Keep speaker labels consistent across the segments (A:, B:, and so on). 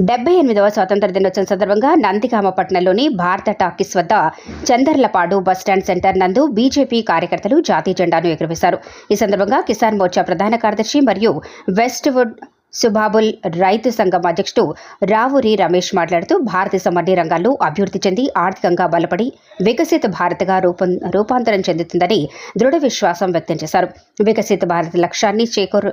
A: డెబ్బై ఎనిమిదవ స్వాతంత్ర దినోత్సవం సందర్భంగా నందిగామ పట్టణంలోని భారత టాకీస్ వద్ద చందర్లపాడు బస్టాండ్ సెంటర్ నందు బీజేపీ కార్యకర్తలు జాతీయ జెండాను ఎగురవేశారు. ఈ సందర్భంగా కిసాన్ మోర్చా ప్రధాన కార్యదర్శి మరియు వెస్ట్ వుడ్ సుబాబుల్ రైతు సంఘం అధ్యక్షుడు రావురి రమేష్ మాట్లాడుతూ భారతదేశం అన్ని రంగాల్లో అభివృద్ధి చెంది ఆర్థికంగా బలపడి వికసిత భారత్గా రూపం రూపాంతరం చెందుతుందని దృఢ విశ్వాసం వ్యక్తం చేశారు. వికసిత భారత్ లక్ష్యాన్ని చేకూరు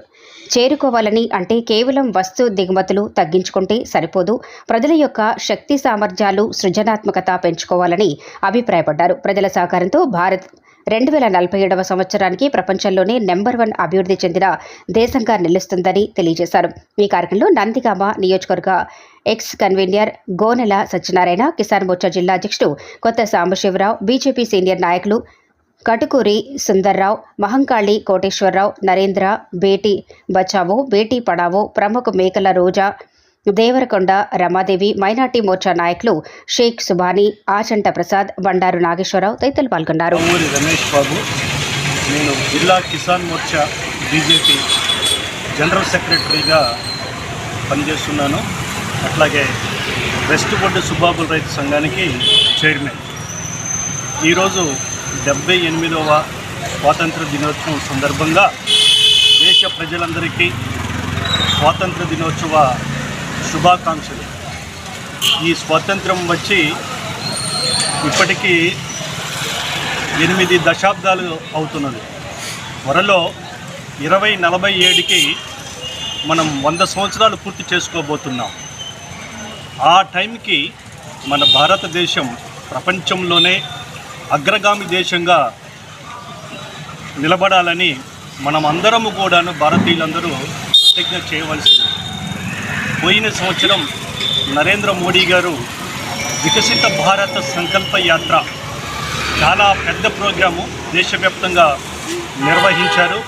A: చేరుకోవాలని అంటే కేవలం వస్తు దిగుమతులు తగ్గించుకుంటే సరిపోదు. ప్రజల యొక్క శక్తి సామర్థ్యాలు సృజనాత్మకత పెంచుకోవాలని అభిప్రాయపడ్డారు. ప్రజల సహకారంతో భారత్ రెండు వేల నలభై ఏడవ సంవత్సరానికి ప్రపంచంలోనే నెంబర్ వన్ అభివృద్ధి చెందిన దేశంగా నిలుస్తుందని తెలియజేశారు. ఈ కార్యక్రమంలో నందిగామ నియోజకవర్గ ఎక్స్ కన్వీనర్ గోనెల సత్యనారాయణ కిసాన్ మోర్చా జిల్లా అధ్యక్షుడు కొత్త సాంబశివరావు బీజేపీ సీనియర్ నాయకులు కటుకూరి సుందర్రావు మహంకాళి కోటేశ్వరరావు నరేంద్ర బేటీ బచావో బేటీ పడావో ప్రముఖ మేకల రోజా దేవరకొండ రమాదేవి మైనార్టీ మోర్చా నాయకులు షేక్ సుబానీ ఆచంట ప్రసాద్ బండారు నాగేశ్వరరావు తదితరులు పాల్గొన్నారు.
B: ఊరి రమేష్ బాబు నేను జిల్లా కిసాన్ మోర్చా బీజేపీ జనరల్ సెక్రటరీగా పనిచేస్తున్నాను. అట్లాగే వెస్ట్ బొడ్డు సుబాబుల్ రైతు సంఘానికి చైర్మన్. ఈరోజు డెబ్బై ఎనిమిదవ స్వాతంత్ర దినోత్సవం సందర్భంగా దేశ ప్రజలందరికీ స్వాతంత్ర దినోత్సవ శుభాకాంక్షలు. ఈ స్వాతంత్రం వచ్చి ఇప్పటికీ ఎనిమిది దశాబ్దాలు అవుతున్నది. త్వరలో ఇరవై నలభై ఏడుకి మనం వంద సంవత్సరాలు పూర్తి చేసుకోబోతున్నాం. ఆ టైంకి మన భారతదేశం ప్రపంచంలోనే అగ్రగామి దేశంగా నిలబడాలని మనం అందరము కూడాను భారతీయులందరూ ప్రతిజ్ఞ చేయవలసింది. పోయిన సంవత్సరం నరేంద్ర మోడీ గారు వికసిత భారత సంకల్ప యాత్ర చాలా పెద్ద ప్రోగ్రాము దేశవ్యాప్తంగా నిర్వహించారు.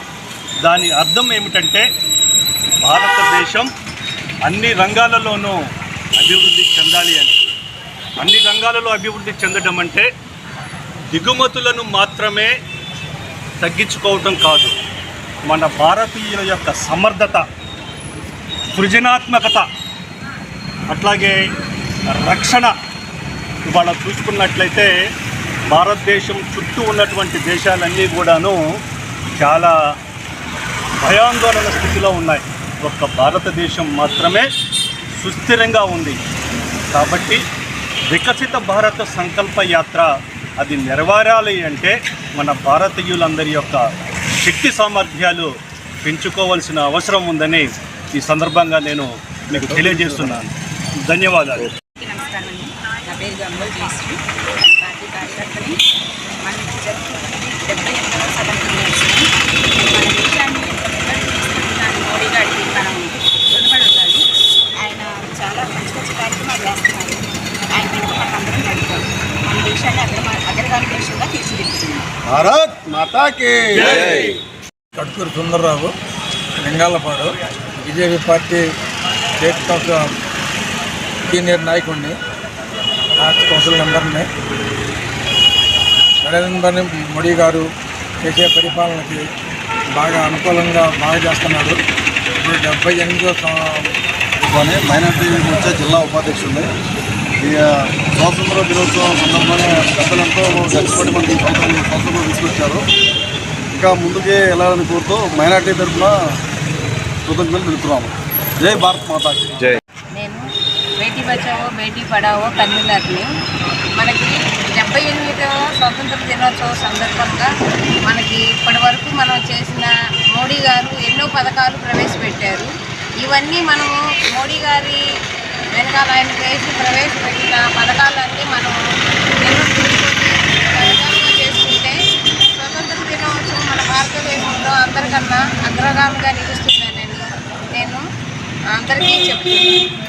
B: దాని అర్థం ఏమిటంటే భారతదేశం అన్ని రంగాలలోనూ అభివృద్ధి చెందాలి అని. అన్ని రంగాలలో అభివృద్ధి చెందడం అంటే దిగుమతులను మాత్రమే తగ్గించుకోవటం కాదు. మన భారతీయుల యొక్క సమర్థత సృజనాత్మకత. అట్లాగే రక్షణ. ఇవాళ చూసుకున్నట్లయితే భారతదేశం చుట్టూ ఉన్నటువంటి దేశాలన్నీ కూడాను చాలా భయాందోళన స్థితిలో ఉన్నాయి. ఒక్క భారతదేశం మాత్రమే సుస్థిరంగా ఉంది. కాబట్టి వికసిత భారత సంకల్ప యాత్ర అది నెరవేరాలి అంటే మన భారతీయులందరి యొక్క శక్తి సామర్థ్యాలు పెంచుకోవాల్సిన అవసరం ఉందని ఈ సందర్భంగా నేను మీకు తెలియజేస్తున్నాను ధన్యవాదాలు.
C: అందరికీ నమస్కారం అండి నా పేరు గంగోల్ జయశ్రీ పార్టీ కార్యకర్తని మన డెబ్బై ఎనిమిదవ స్వతంత్ర దినోత్సవం మన దేశాన్ని ముందడుగు తీసుకెళ్ళడానికి మోడీ గారికి మనం రుణపడి ఉండాలి ఆయన చాలా మంచి మంచి కార్యక్రమాలు చేస్తున్నారు ఆయన వెనుక మనం అందరం నడుపుతాం మన దేశాన్ని అగ్ర అగ్రగామి దేశంగా తీర్చిదిద్దుతున్నాం
D: భారత్ మాతా కి
E: Katkuru Sundararao Lingalapadu BJP party state council senior నాయకుడిని రాష్ట్ర కౌన్సిల్ మెంబర్ని నరేంద్ర మోడీ గారు చేసే పరిపాలనకి బాగా అనుకూలంగా బాగా చేస్తున్నాడు ఇప్పుడు డెబ్బై ఎనిమిదో
D: మైనార్టీ మోర్చా జిల్లా ఉపాధ్యక్షుడిని ఈ స్వాతంత్ర దినోత్సవం సందర్భంగా పెద్దలంతా కష్టపడి మనకి స్వాతంత్రం తీసుకొచ్చారు. ఇంకా ముందుకే వెళ్ళాలని కోరుతూ మైనార్టీ తరఫున కృతజ్ఞతలు తెలుపుతున్నాము. జై భారత్ మాతాకి.
C: నేను బేటీ బచావో బేటీ పడావో కన్వీనర్ని మనకి డెబ్బై ఎనిమిదవ స్వాతంత్ర దినోత్సవం సందర్భంగా మనకి ఇప్పటి వరకు మనం చేసిన మోడీ గారు ఎన్నో పథకాలు ప్రవేశపెట్టారు. ఇవన్నీ మనము మోడీ గారి వెనకాల ఆయన చేసి ప్రవేశపెట్టిన పథకాలన్నీ మనం ఎన్నో Beep beep.